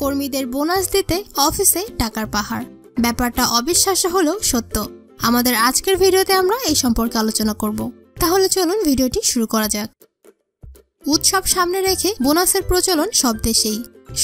কর্মীদের বোনাস দিতে অফিসে টাকার পাহাড়। ব্যাপারটা অবিশ্বাস্য হলেও সত্য। আমাদের আজকের ভিডিওতে আমরা এই সম্পর্কে আলোচনা করব। তাহলে চলুন ভিডিওটি শুরু করা যাক। উৎসব সামনে রেখে বোনাসের প্রচলন সব দেশেই।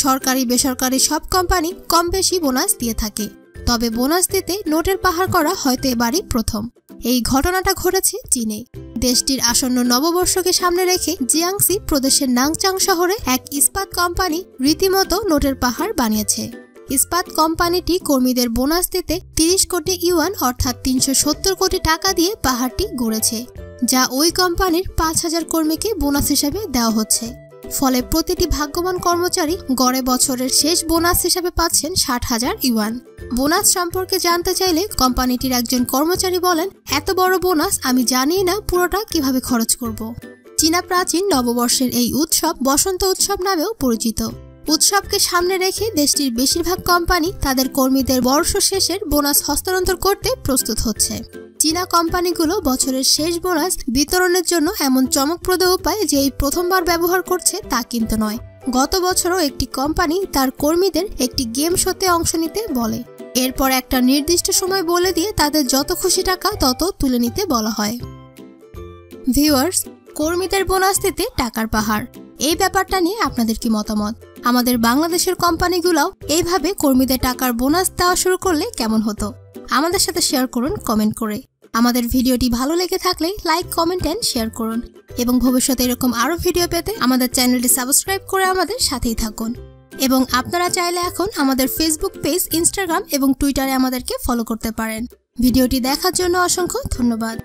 সরকারি, বেসরকারি সব কোম্পানি কম বেশি বোনাস দিয়ে থাকে। তবে বোনাস দিতে নোটের পাহাড় করা হয়তো এবারই প্রথম। এই ঘটনাটা ঘটেছে চীনে। দেশটির আসন্ন নববর্ষকে সামনে রেখে জিয়াংসি প্রদেশের নাংচাং শহরে এক ইস্পাত কোম্পানি রীতিমতো নোটের পাহাড় বানিয়েছে। ইস্পাত কোম্পানিটি কর্মীদের বোনাস দিতে তিরিশ কোটি ইউয়ান অর্থাৎ তিনশো সত্তর কোটি টাকা দিয়ে পাহাড়টি গড়েছে, যা ওই কোম্পানির পাঁচ হাজার কর্মীকে বোনাস হিসেবে দেওয়া হচ্ছে। ফলে প্রতিটি ভাগ্যবান কর্মচারী গড়ে বছরের শেষ বোনাস হিসেবে পাচ্ছেন ষাট হাজার ইউয়ান। বোনাস সম্পর্কে জানতে চাইলে কোম্পানিটির একজন কর্মচারী বলেন, এত বড় বোনাস আমি জানি না পুরোটা কীভাবে খরচ করব। চীনা প্রাচীন নববর্ষের এই উৎসব বসন্ত উৎসব নামেও পরিচিত। উৎসবকে সামনে রেখে দেশটির বেশিরভাগ কোম্পানি তাদের কর্মীদের বর্ষ শেষের বোনাস হস্তান্তর করতে প্রস্তুত হচ্ছে। চীনা কোম্পানিগুলো বছরের শেষ বোনাস বিতরণের জন্য এমন চমকপ্রদ উপায় যে এই প্রথমবার ব্যবহার করছে তা কিন্তু নয়। গত বছরও একটি কোম্পানি তার কর্মীদের একটি গেম শোতে অংশ নিতে বলে। এরপর একটা নির্দিষ্ট সময় বলে দিয়ে তাদের যত খুশি টাকা তত তুলে নিতে বলা হয়। ভিউয়ার্স, কর্মীদের বোনাস দিতে টাকার পাহাড়। এই ব্যাপারটা নিয়ে আপনাদের কি মতামত? আমাদের বাংলাদেশের কোম্পানিগুলোও এইভাবে কর্মীদের টাকার বোনাস দেওয়া শুরু করলে কেমন হতো? আমাদের সাথে শেয়ার করুন কমেন্ট করে। আমাদের ভিডিওটি ভালো লেগে থাকলে লাইক কমেন্ট অ্যান্ড শেয়ার করুন। এবং ভবিষ্যতে এরকম আরও ভিডিও পেতে আমাদের চ্যানেলটি সাবস্ক্রাইব করে আমাদের সাথেই থাকুন। এবং আপনারা চাইলে এখন আমাদের ফেসবুক পেজ ইনস্টাগ্রাম এবং টুইটারে আমাদেরকে ফলো করতে পারেন। ভিডিওটি দেখার জন্য অসংখ্য ধন্যবাদ।